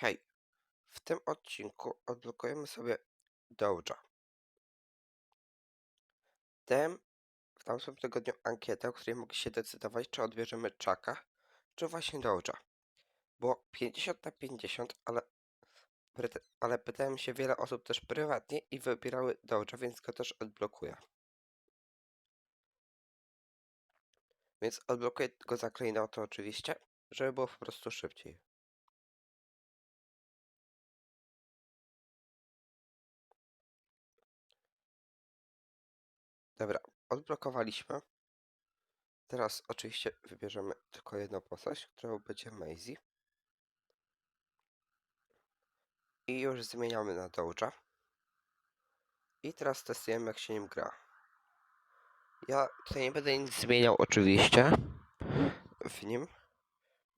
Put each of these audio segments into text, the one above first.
Hej, w tym odcinku odblokujemy sobie Doge'a. Dałem w tamtym tygodniu ankietę, w której mogliście decydować, czy odbierzemy Chucka, czy właśnie Doge'a. Było 50 na 50, ale, ale pytałem się wiele osób też prywatnie i wybierały Doge'a, więc go też odblokuję. Więc odblokuję go za klejnoty oczywiście, żeby było po prostu szybciej. Dobra, odblokowaliśmy. Teraz oczywiście wybierzemy tylko jedną postać, którą będzie Maisie. I już zmieniamy na Doge'a. I teraz testujemy jak się nim gra. Ja tutaj nie będę nic zmieniał oczywiście w nim,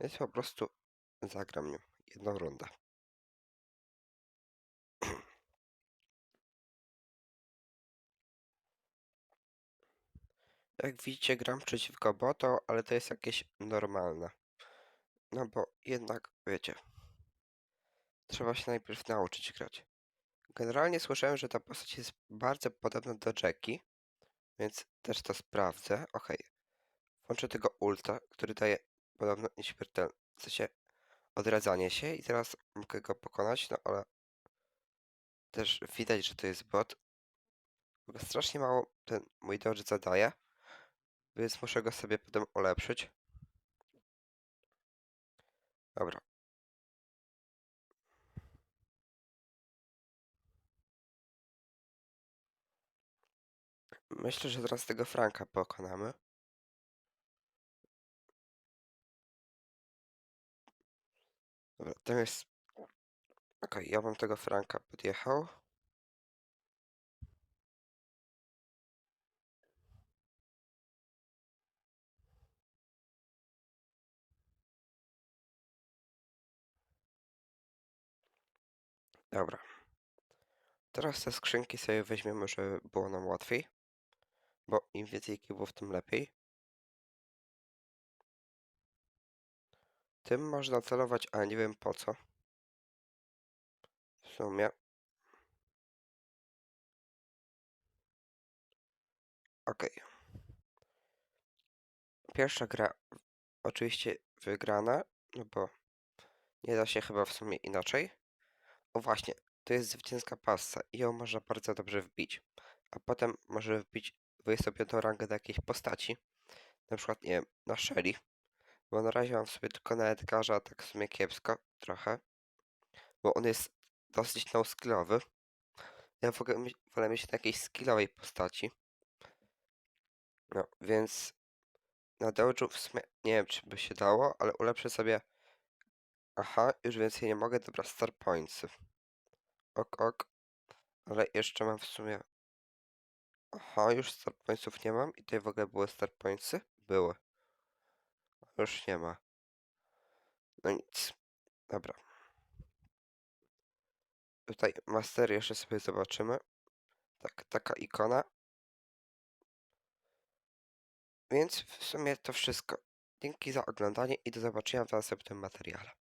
więc po prostu zagram nim jedną rundę. Jak widzicie gram przeciwko boto, ale to jest jakieś normalne. No bo jednak, wiecie, trzeba się najpierw nauczyć grać. Generalnie słyszałem, że ta postać jest bardzo podobna do Jackie, więc też to sprawdzę. Okej. Włączę tego ulta, który daje podobno nieśmiertelne, w sensie odradzanie się i teraz mogę go pokonać, no ale też widać, że to jest bot. Ogóle strasznie mało ten mój dodge zadaje, więc muszę go sobie potem ulepszyć. Dobra. Myślę, że zaraz tego Franka pokonamy. Dobra, tam jest... Okej, ja bym tego Franka podjechał. Dobra. Teraz te skrzynki sobie weźmiemy, żeby było nam łatwiej. Bo im więcej kibów, tym lepiej. Tym można celować, ale nie wiem po co. W sumie. Okej. Pierwsza gra oczywiście wygrana, no bo nie da się chyba w sumie inaczej. O właśnie, to jest zwycięska passa i ją można bardzo dobrze wbić. A potem może wbić 25 rangę do jakiejś postaci. Na przykład, nie wiem, na Shelly. Bo na razie mam sobie tylko na Edgarza, tak w sumie kiepsko trochę. Bo on jest dosyć no-skillowy. Ja w ogóle wolę mieć na jakiejś skillowej postaci. No, więc na Doge'u w sumie nie wiem, czy by się dało, ale ulepszę sobie... Aha, już więcej nie mogę. Dobra, star pointsy. Ok, ok. Ale jeszcze mam w sumie... Aha, już star pointsów nie mam. I tutaj w ogóle były star pointsy? Były. Już nie ma. No nic. Dobra. Tutaj mastery jeszcze sobie zobaczymy. Tak, taka ikona. Więc w sumie to wszystko. Dzięki za oglądanie i do zobaczenia w następnym materiale.